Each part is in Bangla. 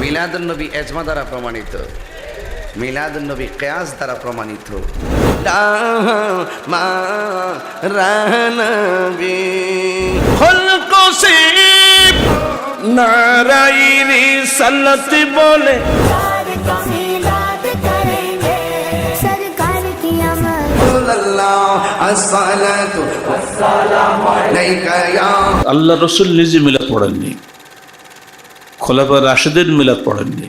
মিলাদুল নবী এজমা দ্বারা প্রমাণিত। মিলাদুল নবী কেয়াস দ্বারা প্রমাণিত। মা বলে। আল্লাহ রসুল নিজে মিলাদ পড়েননি। খোলাফা রাশেদের মিলাদ পড়েননি।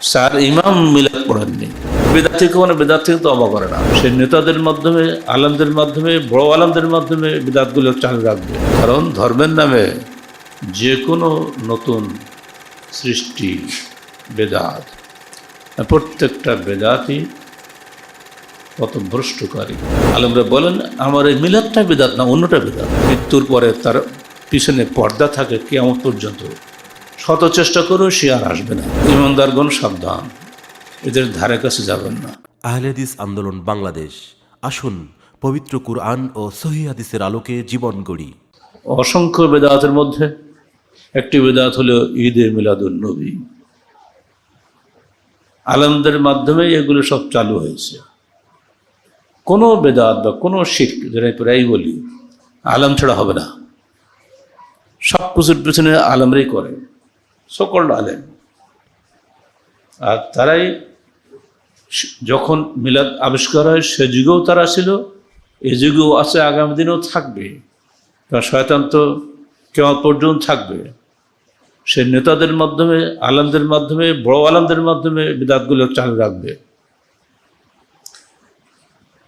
স্যার ইমাম মিলাদ পড়েননি। বেদার্থী কোনো থেকে তো অবাক করে না। সে নেতাদের মাধ্যমে, আলমদের মাধ্যমে, বড় আলমদের মাধ্যমে বেদাতগুলো চালু রাখবে। কারণ ধর্মের নামে যে কোনো নতুন সৃষ্টি বেদাত, প্রত্যেকটা বেদাতই কত ভ্রষ্টকারী আলমরা বলেন, আমার এই মিলাদটা বেদাত না, অন্যটা বেদাত। মৃত্যুর পরে তার পিছনে পর্দা থাকে কেমন পর্যন্ত। শত চেষ্টা করেও সে আর আসবে না। ইমানদারগণ সাবধান। এদের ধারে কাছে যাবেন না। আহলেদিস আন্দোলন বাংলাদেশ। আসুন পবিত্র কুরআন ও সহি হাদিসের আলোকে জীবন গড়ি। অসংখ্য বেদাতের মধ্যে একটি বেদাত হলো ঈদে মিলাদুল নবী। আলমদের মাধ্যমে এগুলো সব চালু হয়েছে। কোনো বেদাত বা কোনো শিখ যেটা প্রায় বলি আলম ছাড়া হবে না। সব কিছুর পেছনে আলমরাই করে। সকল আলেম আর তারাই যখন মিলাদ আবিষ্কার হয়, সে যুগেও তারা ছিল, এ যুগেও আছে, আগামী দিনেও থাকবে। কারণ শয়তান তো কেমন পর্যন্ত থাকবে। সে নেতাদের মাধ্যমে, আলমদের মাধ্যমে, বড় আলমদের মাধ্যমে বিদাতগুলো চালু রাখবে।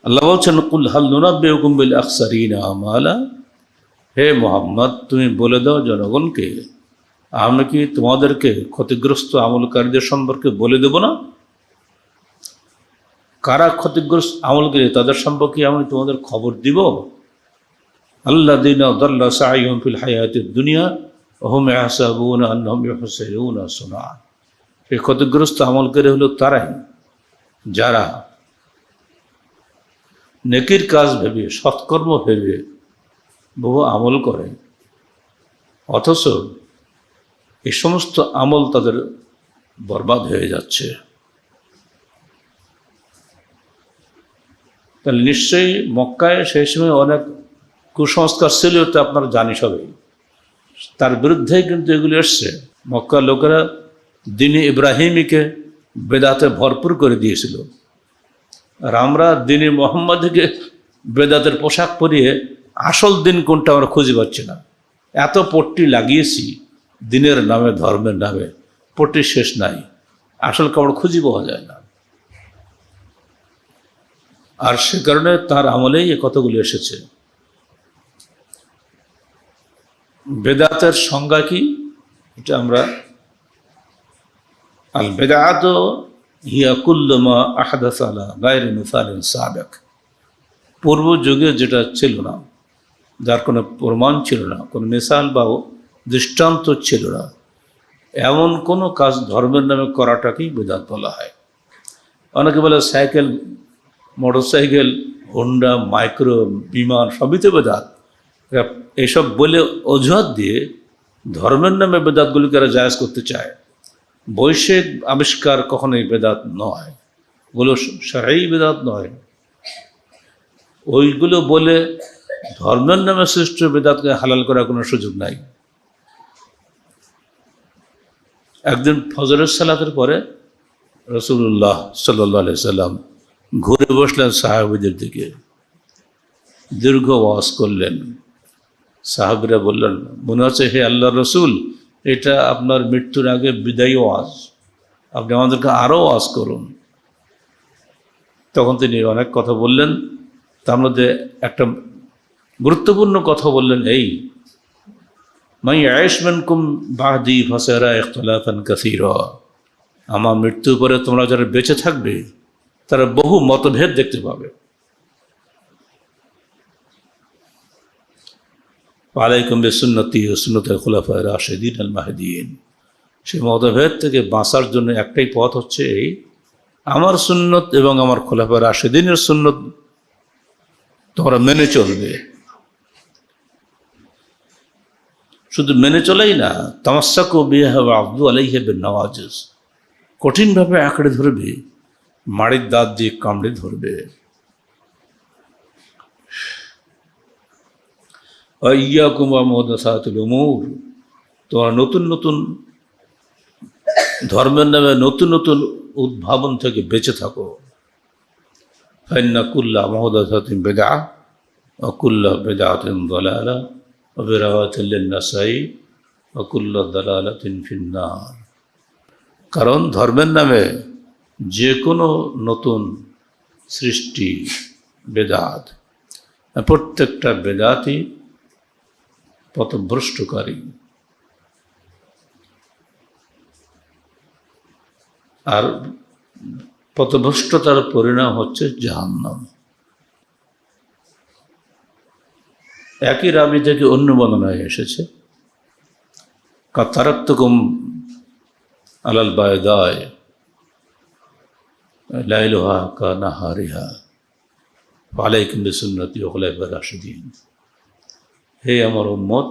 আল্লাহ বলছেন, কুল হাল নুনাব্বে হুকুম্বিল আকসারিন আমালা। হে মোহাম্মদ, তুমি বলে দাও জনগণকে আমি কি তোমাদেরকে ক্ষতিগ্রস্ত আমলকারীদের সম্পর্কে বলে দেব না? কারা ক্ষতিগ্রস্ত আমলকারী তাদের সম্পর্কে আমি তোমাদের খবর দিব? আল্লাহ দিন ফিল হায়াতের দুনিয়া ওহম সোনা এই ক্ষতিগ্রস্ত আমলকারী হলো তারাই যারা নেকির কাজ ভেবে, সৎকর্ম ভেবে বহু আমল করে। অথচ এই সমস্ত আমল তাদের বরবাদ হয়ে যাচ্ছে। তাহলে নিশ্চয়ই মক্কায় সেই সময় অনেক কুসংস্কার ছিল তো আপনারা জানি সবাই। তার বিরুদ্ধে কিন্তু এগুলি এসছে। মক্কার লোকেরা দিনী ইব্রাহিমীকে বেদাতে ভরপুর করে দিয়েছিল। আর আমরা দিনী মোহাম্মদকে বেদাতের পোশাক পরিয়ে আসল দিন কোনটা আমরা খুঁজে পাচ্ছি না। এত পট্টি লাগিয়েছি। দিনের নামে, ধর্মের নামে পট্টি শেষ নাই। আসল কাপড় খুঁজে পাওয়া যায় না। আর সে কারণে তার আমলেই এ কথাগুলি এসেছে। বেদাতের সংজ্ঞা কি? এটা আমরা আল বেদাত হিয়া কুল্লমা আহাদাস আলা সাবেক। পূর্ব যুগে যেটা ছিল না, যার কোনো প্রমাণ ছিল না, কোনো মিসাল বা দৃষ্টান্ত ছিল না। এমন কোনো কাজ ধর্মের নামে করাটাকেই বেদাত বলা হয়। অনেকে বলে সাইকেল, মোটরসাইকেল, হোন্ডা, মাইক্রো, বিমান সবই তো বেদাত। এসব বলে অজুহাত দিয়ে ধর্মের নামে বেদাতগুলিকে এরা জায়জ করতে চায়। বৈশ্বিক আবিষ্কার কখনোই বেদাত নয়। ওগুলো সারাই বেদাত নয়। ওইগুলো বলে ধর্মের নামে সৃষ্ট বেদাতকে হালাল করার কোনো সুযোগ নাই। একদিন ফজরের সালাতের পরে রসুল্লাহ সাল্লাহ সাল্লাম ঘুরে বসলেন সাহাবিদের দিকে। দীর্ঘ ওয়াজ করলেন। সাহাবিরা বললেন, মনে হচ্ছে হে আল্লাহ রসুল, এটা আপনার মৃত্যুর আগে বিদায়ী ওয়াজ। আপনি আমাদেরকে আরও ওয়াজ করুন। তখন তিনি অনেক কথা বললেন। তার মধ্যে একটা গুরুত্বপূর্ণ কথা বললেন, এই মাই আয়ুষ্মান কুম বাদি ফাসেরা ইখতলাফান কাসির। আমার মৃত্যুর পরে তোমরা যারা বেঁচে থাকবে, তারা বহু মতভেদ দেখতে পাবে। আলাইকুম বেসুন্নতি ও সুন্নতের খোলাফায় রাশেদিন আল মাহদিন। সেই মতভেদ থেকে বাঁচার জন্য একটাই পথ হচ্ছে এই, আমার সুন্নত এবং আমার খোলাফা রাশেদিনের সুন্নত তোমরা মেনে চলবে। শুধু মেনে চলেই না, তামাশাকো বিয়ে হবে আব্দু আলাইহেবের নওয়াজ কঠিনভাবে আঁকড়ে ধরবে, মাড়ির দাঁত দিয়ে কামড়ে ধরবে। ইয়া কুমা মোহাম্মদ উমুর। তোমার নতুন নতুন ধর্মের নামে নতুন নতুন উদ্ভাবন থেকে বেঁচে থাকো। ফাইন্না কুল্লা মহদাতিন বেদা অকুল্লা বেদাতিন দলালা। অবিরাওয়াতিল্লিন নাসাই অকুল্লা দলালাতিন ফিন্নার কারণ ধর্মের নামে যে কোনো নতুন সৃষ্টি, বেদাত, প্রত্যেকটা বেদাতই পথভ্রষ্টকারী। আর পথভ্রষ্টতার পরিণাম হচ্ছে জাহান্নাম। একই রাবি থেকে অন্য বর্ণনায় এসেছে। কাতারাত্মকম আলাল বায়দায় লাইলুহা কা নাহারিহা আলাইকুম বিসুন্নতি ওখলাইবা রাশিদিন। হে আমার উম্মত,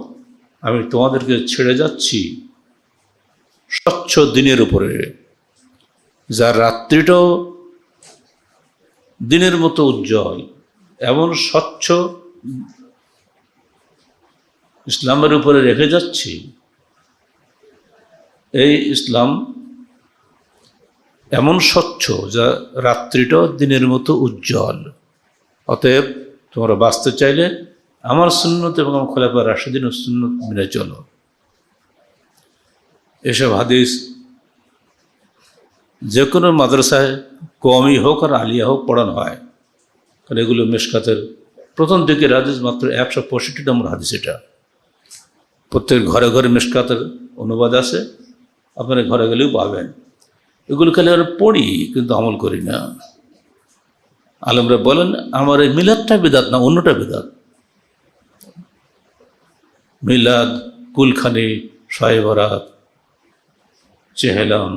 আমি তোমাদেরকে ছেড়ে যাচ্ছি স্বচ্ছ দিনের উপরে। যার রাত্রিটাও দিনের মতো উজ্জ্বল, এমন স্বচ্ছ ইসলামের উপরে রেখে যাচ্ছি, এই ইসলাম এমন স্বচ্ছ যা রাত্রিটাও দিনের মতো উজ্জ্বল। অতএব তোমরা বাঁচতে চাইলে আমার সুন্নত এবং আমার খোলাফা রাশেদিন সুন্নত মেনে চলো। এসব হাদিস যে কোনো মাদ্রাসায় কমই হোক আর আলিয়া হোক পড়ানো হয়, কারণ এগুলো মেশকাতের প্রথম দিকের হাদিস মাত্র একশো পঁয়ষট্টি নম্বর হাদিস এটা। প্রত্যেক ঘরে ঘরে মেশকাতের অনুবাদ আছে, আপনারা ঘরে গেলেও পাবেন। এগুলো খালি আমরা পড়ি, কিন্তু আমল করি না। আলমরা বলেন, আমার এই মিলাদটা বেদাত না, অন্যটা বেদাত। মিলাদ, কুলখানি সাহেবরাত চেহেলাম,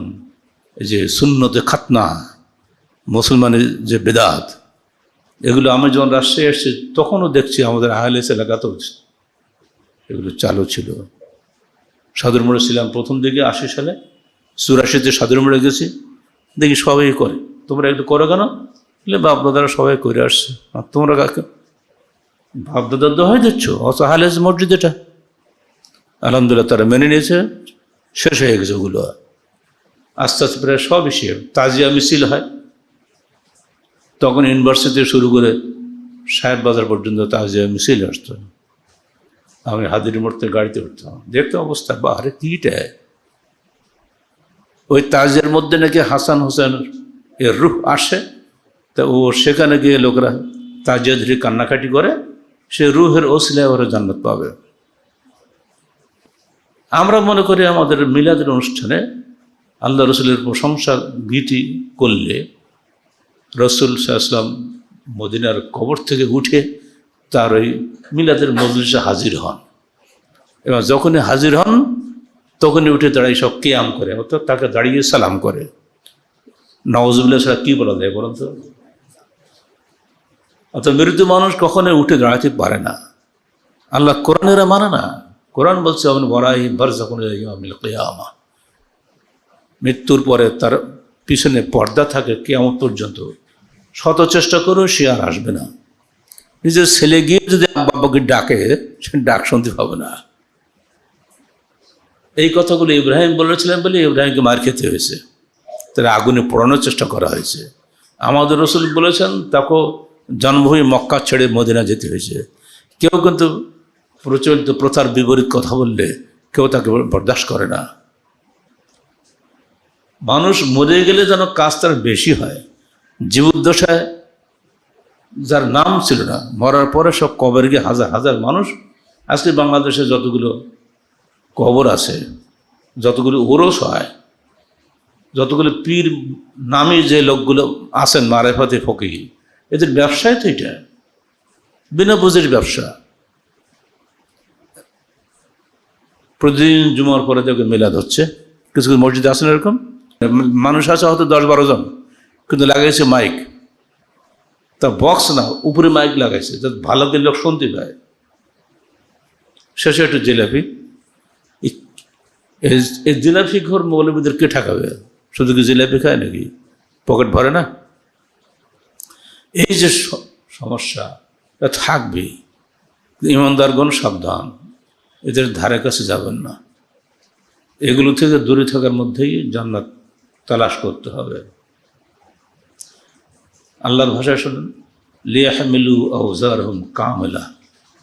এই যে শূন্যতে খাতনা মুসলমানের যে বেদাত, এগুলো আমি যখন রাজশাহী এসেছি, তখনও দেখছি আমাদের আহলেস এলাকাতেও এগুলো চালু ছিল। সাদুর মোড়ে ছিলাম প্রথম দিকে আশি সালে। চুরাশিতে সাদুর মোড়ে গেছি, দেখি সবাই করে। তোমরা একটু করো কেন? বাপদাদারা সবাই করে আসছে। আর তোমরা কাকে? বাপদাদার দোহাই দিচ্ছ অত আহলেস মসজিদ এটা। আলহামদুলিল্লাহ তারা মেনে নিয়েছে। শেষ হয়ে গেছে ওগুলো। আস্তে আস্তে প্রায় সব হিসেব তাজিয়া মিছিল হয়। তখন ইউনিভার্সিটি শুরু করে সাহেব বাজার পর্যন্ত তাজিয়া মিছিল আসতো। আমি হাজির মোড়তে গাড়িতে উঠতাম দেখতে অবস্থা বা আরে কিটা ওই তাজের মধ্যে নাকি হাসান হোসেন এর রুহ আসে, তা ও সেখানে গিয়ে লোকরা তাজিয়া ধরে কান্নাকাটি করে, সে রুহের ওসিলায় ওরা জান্নাত পাবে। আমরা মনে করি আমাদের মিলাদের অনুষ্ঠানে আল্লাহ রসুলের প্রশংসা গীতি করলে রসুল সাহসলাম মদিনার কবর থেকে উঠে তার ওই মিলাদের মজলিসে হাজির হন। এবং যখনই হাজির হন, তখনই উঠে দাঁড়িয়ে সব কেয়াম করে, অর্থাৎ তাকে দাঁড়িয়ে সালাম করে। নওয়াজুল্লাহ ছাড়া কী বলা যায় বলুন তো? অর্থাৎ মৃত্যু মানুষ কখনোই উঠে দাঁড়াতে পারে না। আল্লাহ কোরআনেরা মানে না। কোরআন বলছে আপনি বড়াই বরজাকুন কেয়ামা। মৃত্যুর পরে তার পিছনে পর্দা থাকে কেয়ামত পর্যন্ত। শত চেষ্টা করেও সে আর আসবে না। নিজের ছেলে গিয়ে যদি বাবাকে ডাকে, সে ডাক শুনতে পাবে না। এই কথাগুলো ইব্রাহিম বলেছিলেন বলে ইব্রাহিমকে মার খেতে হয়েছে। তারা আগুনে পোড়ানোর চেষ্টা করা হয়েছে। আমাদের রসুল বলেছেন তাকে জন্মভূমি মক্কা ছেড়ে মদিনা যেতে হয়েছে। কেউ কিন্তু প্রচলিত প্রথার বিপরীত কথা বললে কেউ তাকে বরদাস্ত করে না। মানুষ মরে গেলে যেন কাজ তার বেশি হয়। জীবদ্দশায় যার নাম ছিল না, মরার পরে সব কবর গিয়ে হাজার হাজার মানুষ, আজকে বাংলাদেশে যতগুলো কবর আছে, যতগুলো ওরস হয়, যতগুলো পীর নামে যে লোকগুলো আছেন মারেফাতে ফকি এদের ব্যবসায় তো এটা, বিনা পুঁজির ব্যবসা। প্রতিদিন জুমার পরে দেখে মেলাদ হচ্ছে কিছু কিছু মসজিদে আসেন এরকম, মানুষ আছে হয়তো দশ বারো জন, কিন্তু লাগাইছে মাইক। তা বক্স না, উপরে মাইক লাগাইছে যাতে ভালো করে লোক শুনতে পায়। শেষে একটু জিলাপি। এই এই জিলাপি ঘর মৌলবীদের কে ঠেকাবে? শুধু কি জিলাপি খায় নাকি? পকেট ভরে না? এই যে সমস্যা এটা থাকবেই। ইমানদারগণ সাবধান, এদের ধারে কাছে যাবেন না। এগুলো থেকে দূরে থাকার মধ্যেই জান্নাত তালাশ করতে হবে। আল্লাহর ভাষা শুনুন, লিয়াহমিলু আউজারহুম কামিলা।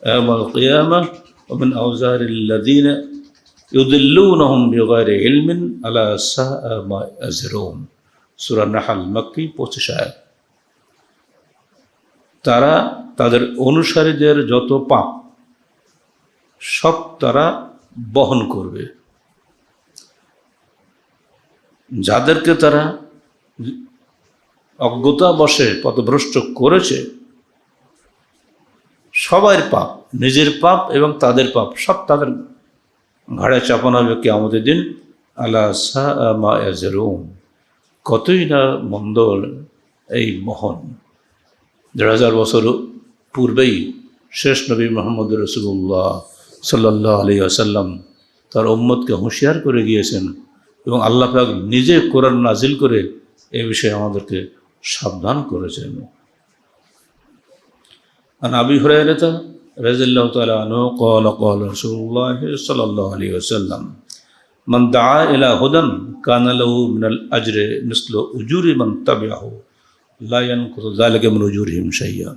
ইয়াউমাল কিয়ামা ওয়া মিন আউজারিল্লাযিনা ইউদিল্লুনাহুম বিগাইরি ইলমিন আলা সাআ মা ইয়াজরুন সূরা নাহল মক্কি 25 আয়াত। তারা তাদের অনুসারীদের যত পাপ, সব তারা বহন করবে। যাদেরকে তারা অজ্ঞতা বসে পথভ্রষ্ট করেছে, সবার পাপ, নিজের পাপ এবং তাদের পাপ, সব তাদের ঘাড়ে চাপানো হবে কি আমাদের দিন আল্লাহ কতই না মন্দ এই মোহন। দেড় হাজার বছর পূর্বেই শেষ নবী মোহাম্মদ রসুল্লাহ সাল্লাহ আলী আসাল্লাম তার উম্মতকে হুঁশিয়ার করে গিয়েছেন এবং আল্লাহ পাক নিজে কোরআন নাজিল করে এ বিষয়ে আমাদেরকে সাবধান করেছেন عن أبي هريرة رضي الله تعالى عنه قال قال رسول الله صلى الله عليه وسلم من دعا إلى هدى كان له من الأجر مثل أجور من تبعه لا ينقص ذلك من أجورهم شيئا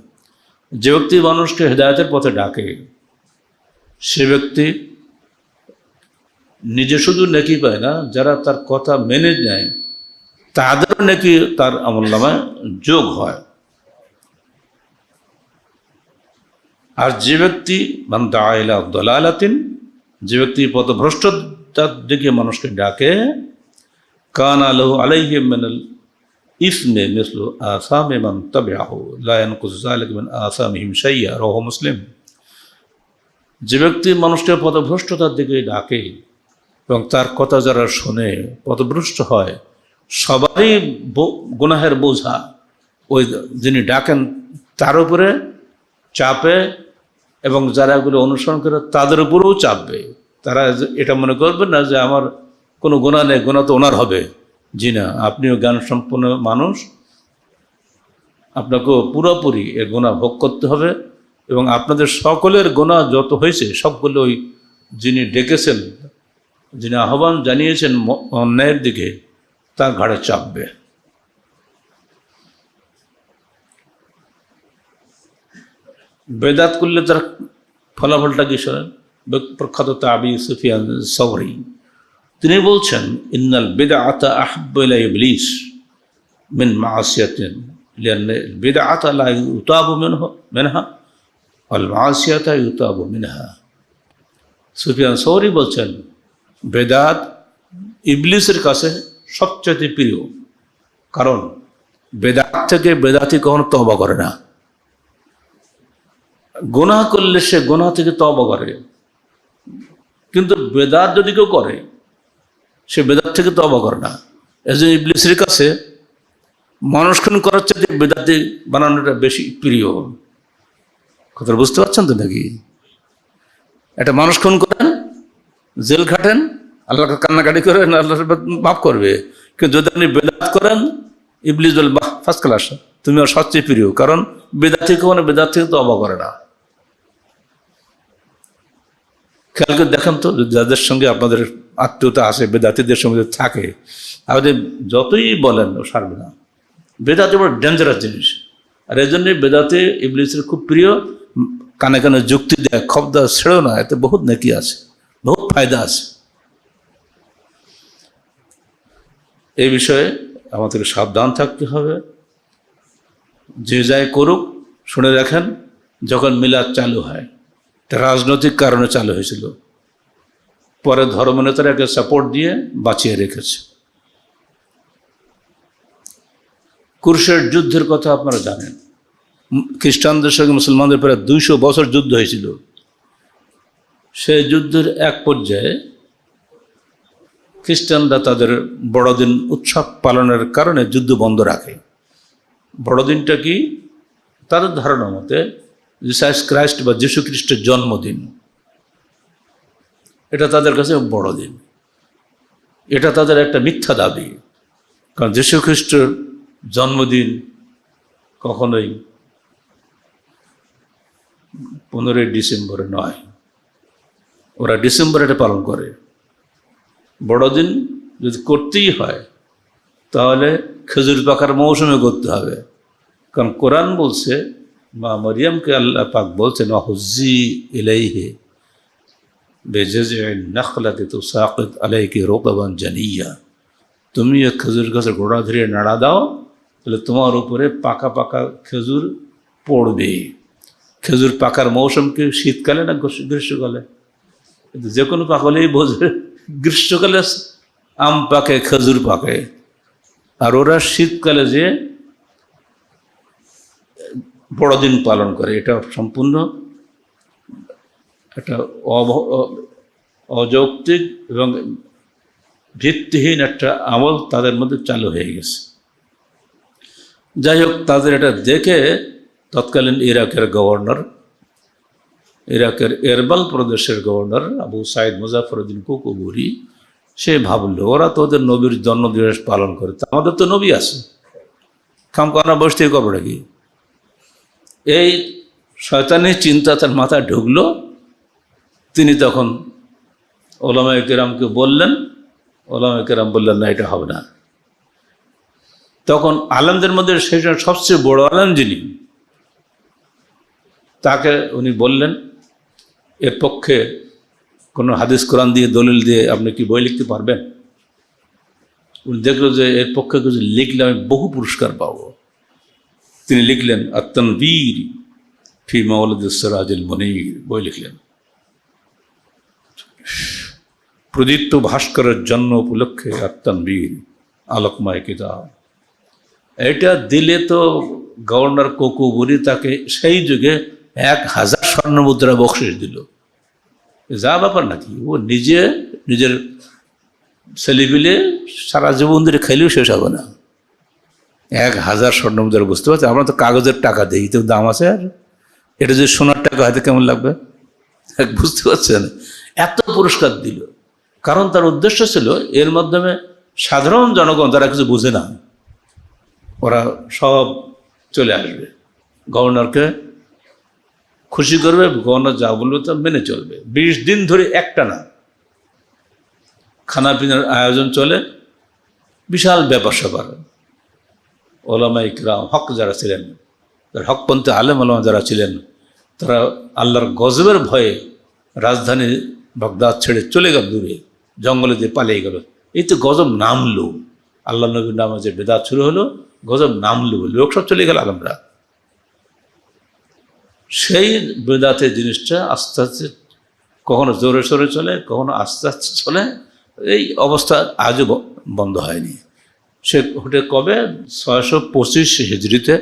যে ব্যক্তি মানুষকে হেদায়তের পথে ডাকে সে ব্যক্তি নিজে শুধু নেকি পায় না যারা তার কথা মেনে নেয় তাদেরও নাকি তার আমল নামায় যোগ হয়। আর যে ব্যক্তি, মান দাইলা দলালাতিন, যে ব্যক্তি পথভ্রষ্টতার দিকে মানুষকে ডাকে, কান আলহু আলাইহি মিনাল ইসমে মিসলু আসামে মান তাবিআহু, লা ইয়ানকুসু যালিকা মিন আসামিহিম শাইয়্যা রাওয়াহু মুসলিম। যে ব্যক্তি মানুষকে পথভ্রষ্টতার দিকে ডাকে এবং তার কথা যারা শোনে, পথভ্রষ্ট হয় সবারই গুনাহের বোঝা। ওই যিনি ডাকেন, তার উপরে চাপে এবং যারা এগুলো অনুসরণ করে, তাদের উপরেও চাপবে। তারা এটা মনে করবে না যে আমার কোনো গুণা নেই গুণা তো ওনার হবে। জি না, আপনিও জ্ঞান সম্পন্ন মানুষ। আপনাকেও পুরোপুরি এর গুণা ভোগ করতে হবে এবং আপনাদের সকলের গুণা যত হয়েছে, সবগুলো ওই যিনি ডেকেছেন, যিনি আহ্বান জানিয়েছেন অন্যায়ের দিকে তার ঘাড়ে চাপবে বেদাত করলে তার ফলাফলটা কি শোনেন বে- প্রখ্যাত তাবি সুফিয়ান সবরি তিনি বলছেন ইন্নাল বেদা আতা আহব্বাইলা ইবলিস মিন মাসিয়াতিন লিয়ান বেদা আতা লা ইউতাবু মিনহু মিনহা আল মাসিয়াতা ইউতাবু মিনহা সুফিয়ান সৌরি বলছেন বেদাত ইবলিসের কাছে সবচেয়ে প্রিয়। কারণ বেদাত থেকে বেদাতি কখনো তবা করে না। গোনা করলে সে গোনা থেকে তবা করে। কিন্তু বেদাত যদি কেউ করে, সে বেদাত থেকে তবা করে না। এজন্য ইবলিসের কাছে মানুষ খুন করার চাইতে বেদাতি বানানোটা বেশি প্রিয়। কথা বুঝতে পারছেন তো নাকি? একটা মানুষ খুন করেন, জেল খাটেন আল্লাহকে কান্নাকাটি করেন আল্লাহ মাফ করবে। কিন্তু যদি আপনি বেদাত করেন, ইবলিস বল, বাহ ফার্স্ট ক্লাস তুমি ওর সবচেয়ে প্রিয়, কারণ বেদাত থেকে মানে বেদাত থেকে তো অবা করে না। খেয়াল করে দেখেন তো যাদের সঙ্গে আপনাদের আত্মীয়তা আছে, বেদাতিদের সঙ্গে থাকে আমাদের যতই বলেন, ও সারবে না। বেদাতি বড় ডেঞ্জারাস জিনিস। আর এই জন্যই বেদাতে ইবলিসের খুব প্রিয়, কানে কানে যুক্তি দেয় খবদা ছেড়েও না, এতে বহুত নাকি আছে, বহুত ফায়দা আছে। এই বিষয়ে আমাদের সাবধান থাকতে হবে। যে যাই করুক, শুনে রাখেন, যখন মিলাদ চালু হয়, এটা রাজনৈতিক কারণে চালু হয়েছিল। পরে ধর্মনেতারাকে সাপোর্ট দিয়ে বাঁচিয়ে রেখেছে। কুরশের যুদ্ধের কথা আপনারা জানেন। খ্রিস্টানদের সঙ্গে মুসলমানদের প্রায় দুইশো বছর যুদ্ধ হয়েছিল। সেই যুদ্ধের এক পর্যায়ে খ্রিস্টানরা তাদের বড়দিন উৎসব পালনের কারণে যুদ্ধ বন্ধ রাখে। বড়দিনটা কি? তাদের ধারণা মতে জিসাস ক্রাইস্ট বা যীশু খ্রিস্টের জন্মদিন। এটা তাদের কাছে বড়দিন। এটা তাদের একটা মিথ্যা দাবি। কারণ যীশু খ্রিস্টের জন্মদিন কখনোই পনেরোই ডিসেম্বরে নয়। ওরা ডিসেম্বরে এটা পালন করে। বড়দিন যদি করতেই হয়, তাহলে খেজুর পাকার মৌসুমে করতে হবে। কারণ কোরআন বলছে, মা মরিয়মকে আল্লাহ পাক বলছেন হুজি ইলাইহে বেজে নখলাতে তো সাকিত আলাইকে রোকাবান জানিয়া। তুমি খেজুর গাছের গোড়া ধরে নাড়া দাও, তাহলে তোমার উপরে পাকা পাকা খেজুর পড়বে। খেজুর পাকার মৌসুম কি শীতকালে না গ্রীষ্মকালে? যে কোনো পাকলেই বোঝে। গ্রীষ্মকালে আম পাকে, খেজুর পাকে। আর ওরা শীতকালে যে বড়দিন পালন করে, এটা সম্পূর্ণ একটা অযৌক্তিক এবং ভিত্তিহীন একটা আমল তাদের মধ্যে চালু হয়ে গেছে। যাই হোক, তাদের এটা দেখে তৎকালীন ইরাকের গভর্নর ইরাকের এরবাল প্রদেশের governor Abu Sayeed Muzaffaruddin Kukburi, সে ভাবলো, ওরা তো ওদের নবীর জন্মদিবস পালন করে আমাদের তো নবী আছে। খাম কানা বসে থেকে করব নাকি? এই শয়তানি চিন্তা তার মাথায় ঢুকলো। তিনি তখন ওলামা কেরামকে বললেন ওলামা কেরাম বললেন, না, এটা হবে না। তখন আলমদের মধ্যে সময় সবচেয়ে বড় আলম যিনি, তাকে উনি বললেন এর পক্ষে কোনো হাদিস কোরআন দিয়ে, দলিল দিয়ে আপনি কি বই লিখতে পারবেন? উনি দেখল যে এর পক্ষে কিছু লিখলে আমি বহু পুরস্কার পাবো। তিনি লিখলেন আত্মনবীর ফি মাওলাদ সিরাজুল মনির বই লিখলেন। প্রদীপ্ত ভাস্করের জন্ম উপলক্ষে আত্মনবীর আলোকময় কিতাব। এটা দিলে তো গভর্নর কোকুবুরি তাকে সেই যুগে এক হাজার স্বর্ণ মুদ্রা বকশিস দিল। যা ব্যাপার নাকি? ও নিজে নিজের ছেলেপিলে সারা জীবন ধরে খেলেও শেষ হবে না। এক হাজার স্বর্ণ মুদ্রা বুঝতে পারছি আমরা তো কাগজের টাকা দিই, তো দাম আছে আর। এটা যদি সোনার টাকা হয়তো কেমন লাগবে? বুঝতে পারছেন? এত পুরস্কার দিল। কারণ তার উদ্দেশ্য ছিল এর মাধ্যমে সাধারণ জনগণ তারা কিছু বুঝে না, ওরা সব চলে আসবে। গভর্নরকে খুশি করবে গভর্নর যা বলবে তা মেনে চলবে। বিশ দিন ধরে একটা না। খানা পিনার আয়োজন চলে, বিশাল ব্যাপার স্যাপার। ওলামা ইকরাম, হক যারা ছিলেন, তার হকপন্থী আলেম ওলামা যারা ছিলেন, তারা আল্লাহর গজবের ভয়ে রাজধানী বাগদাদ ছেড়ে চলে গেল দূরে, জঙ্গলে দিয়ে পালিয়ে গেল। এই তো গজব নামলো। আল্লাহ নবীর নামে যে বেদাত শুরু হলো, গজব নামলো লোক সব চলে গেল আলমরা সেই বেদাতের জিনিসটা আস্তে আস্তে কখনো জোরে সোরে চলে, কখনো আস্তে আস্তে চলে, এই অবস্থা আজও বন্ধ হয়নি। সে ঘটে কবে? ছয়শো পঁচিশ হিজড়িতে।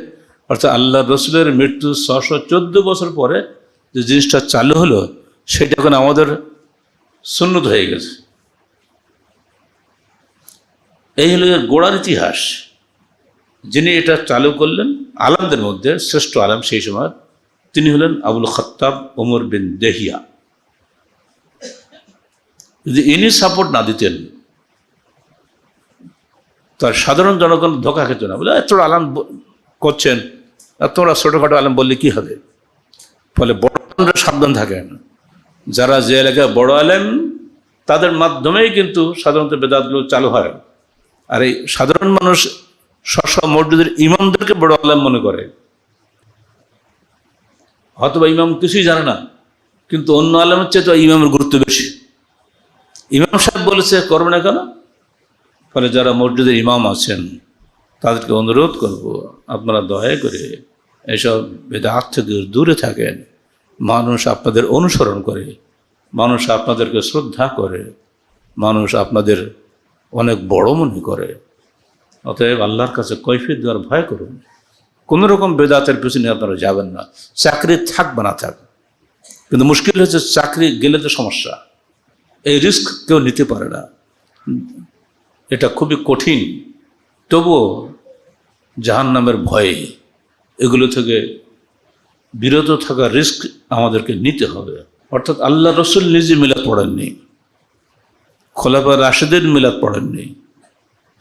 অর্থাৎ আল্লাহ রসুলের মৃত্যু ছশো চোদ্দ বছর পরে যে জিনিসটা চালু হলো, সেটা এখন আমাদের সুন্নত হয়ে গেছে। এই হলো গোড়ার ইতিহাস। যিনি এটা চালু করলেন, আলামদের মধ্যে শ্রেষ্ঠ আলম সেই সময় তিনি হলেন আবুল খত্তাব ওমর বিন দেহিয়া। যদি ইনি সাপোর্ট না দিতেন, তার সাধারণ জনগণ ধোকা খেত না। বলে এত আলাম করছেন তোমরা ছোটোখাটো আলম বললে কি হবে? ফলে বড় সাবধান থাকেন। যারা যে এলাকায় বড় আলেম, তাদের মাধ্যমেই কিন্তু সাধারণত বেদাতগুলো চালু হয়। আর এই সাধারণ মানুষ স্ব মসজিদের ইমামদেরকে বড় আলেম মনে করে। হয়তো বা ইমাম কিছুই জানে না, কিন্তু অন্য আলেমের চেয়ে তো ইমামের গুরুত্ব বেশি। ইমাম সাহেব বলেছে, করবে না কেন? ফলে যারা মসজিদের ইমাম আছেন, তাদেরকে অনুরোধ করব, আপনারা দয়া করে এসব বেদাত থেকে দূরে থাকেন। মানুষ আপনাদের অনুসরণ করে, মানুষ আপনাদেরকে শ্রদ্ধা করে, মানুষ আপনাদের অনেক বড় মনে করে। অতএব আল্লাহর কাছে কৈফিয়ত দেওয়ার ভয় করুন। কোনো রকম বেদাতের পিছনে আপনারা যাবেন না। চাকরি থাকবে না থাক। কিন্তু মুশকিল হচ্ছে চাকরি গেলে তো সমস্যা। এই রিস্ক কেউ নিতে পারে না। এটা খুবই কঠিন। তবুও জাহান নামের ভয়ে এগুলো থেকে বিরত থাকার রিস্ক আমাদেরকে নিতে হবে। অর্থাৎ আল্লাহ রসুল নিজে মিলা পড়েননি। খোলাফা রাশেদের মিলাদ পড়েননি।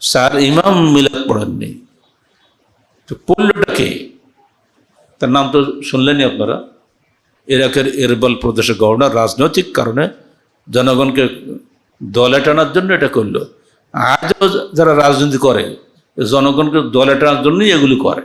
স্যার ইমাম মিলাদ পড়েননি। তো পড়লটাকে তার নাম তো শুনলেনি আপনারা, ইরাকের এরবল প্রদেশের গভর্নর, রাজনৈতিক কারণে জনগণকে দলে টানার জন্য এটা করল। আজও যারা রাজনীতি করে, জনগণকে দলে টানার জন্যই এগুলি করে।